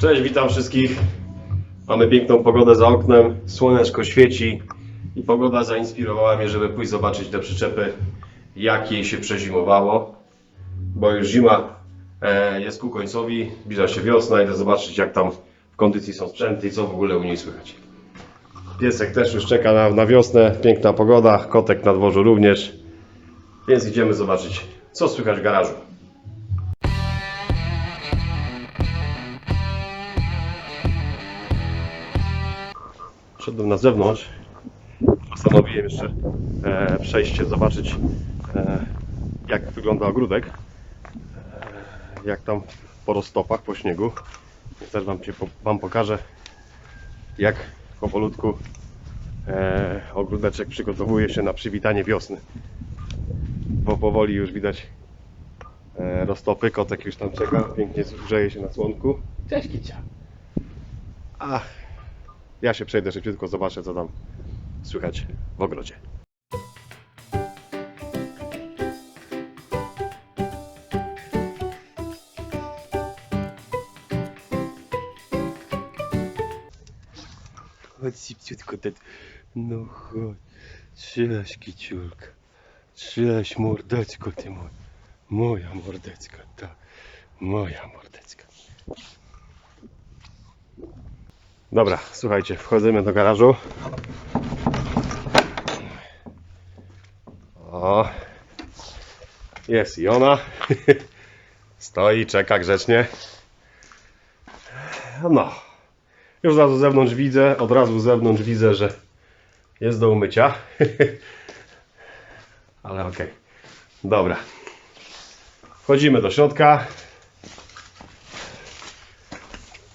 Cześć, witam wszystkich. Mamy piękną pogodę za oknem, słoneczko świeci i pogoda zainspirowała mnie, żeby pójść zobaczyć te przyczepy, jak jej się przezimowało, bo już zima e, jest ku końcowi, zbliża się wiosna, idę zobaczyć jak tam w kondycji są sprzęty i co w ogóle u niej słychać. Piesek też już czeka na, na wiosnę, piękna pogoda, kotek na dworzu również, więc idziemy zobaczyć, co słychać w garażu. Szedłem na zewnątrz. Postanowiłem jeszcze e, przejście, zobaczyć e, jak wygląda ogródek. E, jak tam po roztopach, po śniegu. Też wam, cię, wam pokażę jak powolutku e, ogródeczek przygotowuje się na przywitanie wiosny. Bo powoli już widać e, roztopy, kotek już tam czeka, pięknie grzeje się na słonku. Cześć Kicia! Ach, ja się przejdę szybciutko, zobaczę co tam słychać w ogrodzie. Chodź szybciutko, ten... no chodź. Cześć kiciulka. Cześć mordeczko ty mój. Moja mordeczka, tak. Moja mordeczka. Dobra, słuchajcie, wchodzimy do garażu. O, jest i ona. Stoi, czeka grzecznie. No, już od razu z zewnątrz widzę, od razu z zewnątrz widzę, że jest do umycia. Ale okej. Dobra. Wchodzimy do środka.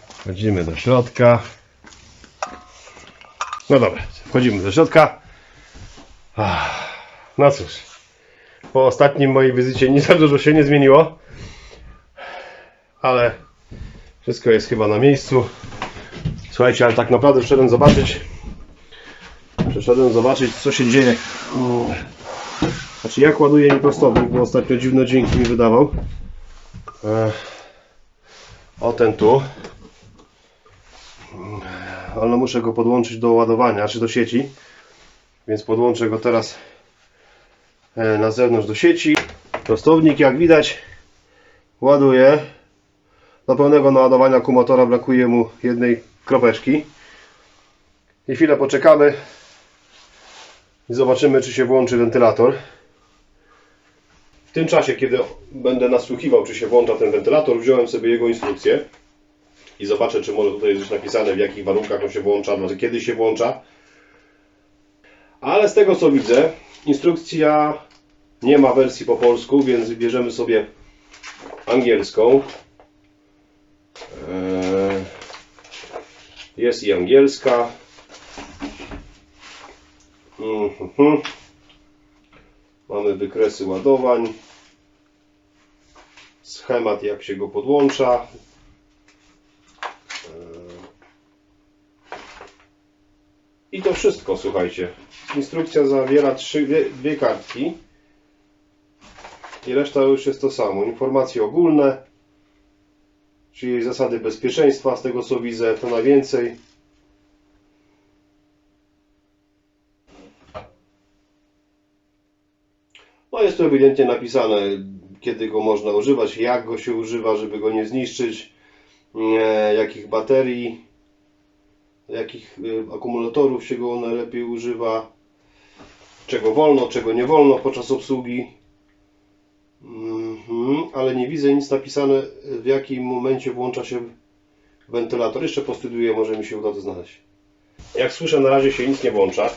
Wchodzimy do środka. No dobra, wchodzimy do środka. Ach, No cóż, po ostatnim mojej wizycie nie za dużo się nie zmieniło, ale wszystko jest chyba na miejscu. Słuchajcie, ale tak naprawdę przyszedłem zobaczyć, przyszedłem zobaczyć co się dzieje. Znaczy jak ładuję nieprostownik, bo ostatnio dziwne dźwięki mi wydawał. E, O ten tu ale muszę go podłączyć do ładowania, czy do sieci. Więc podłączę go teraz e, na zewnątrz do sieci. Prostownik, jak widać, ładuje. Do pełnego naładowania akumulatora brakuje mu jednej kropeczki. I chwilę poczekamy i zobaczymy, czy się włączy wentylator. W tym czasie, kiedy będę nasłuchiwał, czy się włącza ten wentylator, wziąłem sobie jego instrukcję i zobaczę, czy może tutaj jest napisane, w jakich warunkach on się włącza, może kiedy się włącza. Ale z tego co widzę, instrukcja nie ma wersji po polsku, więc bierzemy sobie angielską. Eee, Jest i angielska. Mhm. Mamy wykresy ładowań. Schemat jak się go podłącza. I to wszystko, słuchajcie. Instrukcja zawiera trzy, dwie, dwie kartki. I reszta już jest to samo. Informacje ogólne, czyli zasady bezpieczeństwa, z tego co widzę, to na więcej. No jest tu ewidentnie napisane, kiedy go można używać, jak go się używa, żeby go nie zniszczyć, jakich baterii, jakich y, akumulatorów się go najlepiej używa, czego wolno, czego nie wolno podczas obsługi. Mhm, ale nie widzę nic napisane, w jakim momencie włącza się wentylator. Jeszcze postudiuję, może mi się uda to znaleźć. Jak słyszę, na razie się nic nie włącza.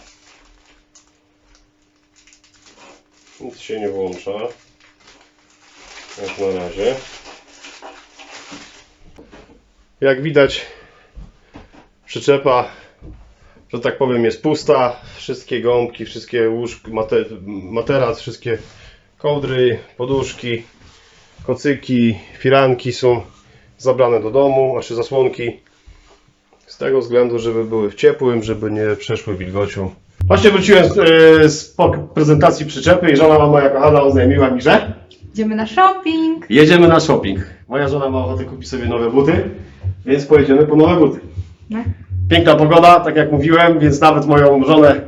Nic się nie włącza. Jak na razie. Jak widać, przyczepa, że tak powiem, jest pusta. Wszystkie gąbki, wszystkie łóżki, mate, materac, wszystkie kołdry, poduszki, kocyki, firanki są zabrane do domu, znaczy zasłonki. Z tego względu, żeby były w ciepłym, żeby nie przeszły wilgocią. Właśnie wróciłem z, e, z prezentacji przyczepy i żona moja kochana oznajmiła mi, że Idziemy na shopping. Jedziemy na shopping. Moja żona ma ochotę kupić sobie nowe buty, więc pojedziemy po nowe buty. No. Piękna pogoda, tak jak mówiłem, więc nawet moją żonę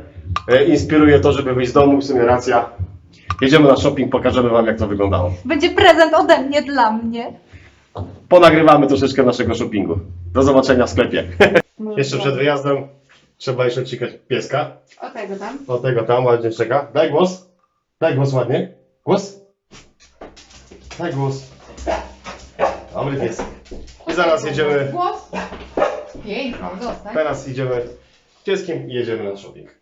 e, inspiruje to, żeby wyjść z domu, w sumie racja. Jedziemy na shopping, pokażemy Wam jak to wyglądało. Będzie prezent ode mnie dla mnie. Ponagrywamy troszeczkę naszego shoppingu. Do zobaczenia w sklepie. Jeszcze przed wyjazdem trzeba jeszcze cikać pieska. O tego tam. O tego tam ładnie czeka. Daj głos. Daj głos ładnie. Głos. Daj głos. Dobry piesek. I zaraz jedziemy, Głos. Zostań. teraz idziemy z pieskiem i jedziemy na shopping.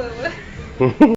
போவேன்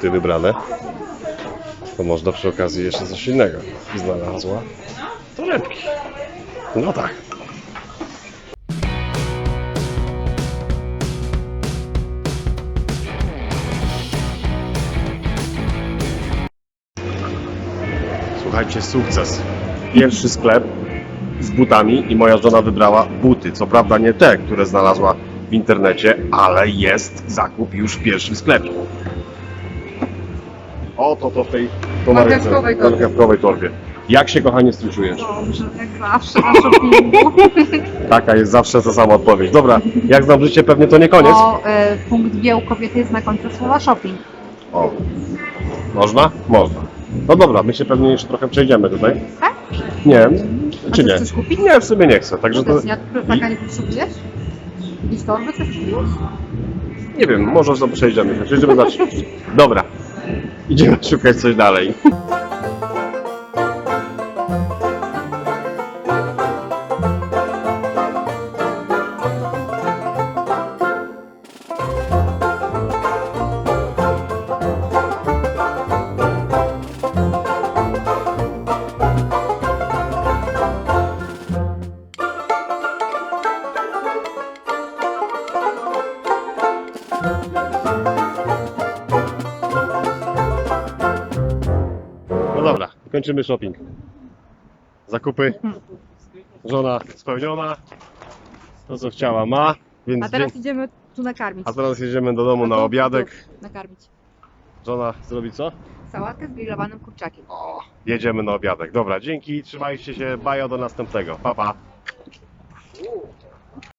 buty wybrane, to można przy okazji jeszcze coś innego. Znalazła torebki. No tak. Słuchajcie, sukces. Pierwszy sklep z butami i moja żona wybrała buty. Co prawda nie te, które znalazła w internecie, ale jest zakup już w pierwszym sklepie. Oto to w tej Marchewkowej torbie. marchewkowej torbie. Jak się kochanie czujesz? Dobrze, jak zawsze na shoppingu. Taka jest zawsze ta sama odpowiedź. Dobra, jak znam życie, pewnie to nie koniec. Bo e, punkt G u kobiety jest na końcu słowa shopping. O. Można? Można. No dobra, my się pewnie jeszcze trochę przejdziemy tutaj. Tak? Nie, A czy ty nie? chcesz kupić? Nie, w sobie nie chcę. Także to, To... Ja, taka nie potrzebujesz? I z torby coś kupiłeś? nie wiem, może sobie przejdziemy. Przejdziemy za Dobra, idziemy szukać coś dalej. Kończymy shopping. Zakupy. Żona spełniona. To co chciała ma. Więc A teraz idziemy tu nakarmić. a teraz jedziemy do domu na tu, obiadek. tu, Nakarmić. Żona zrobi co? Sałatkę z grillowanym kurczakiem. O, jedziemy na obiadek. Dobra, dzięki, trzymajcie się, bajo do następnego. Pa, pa.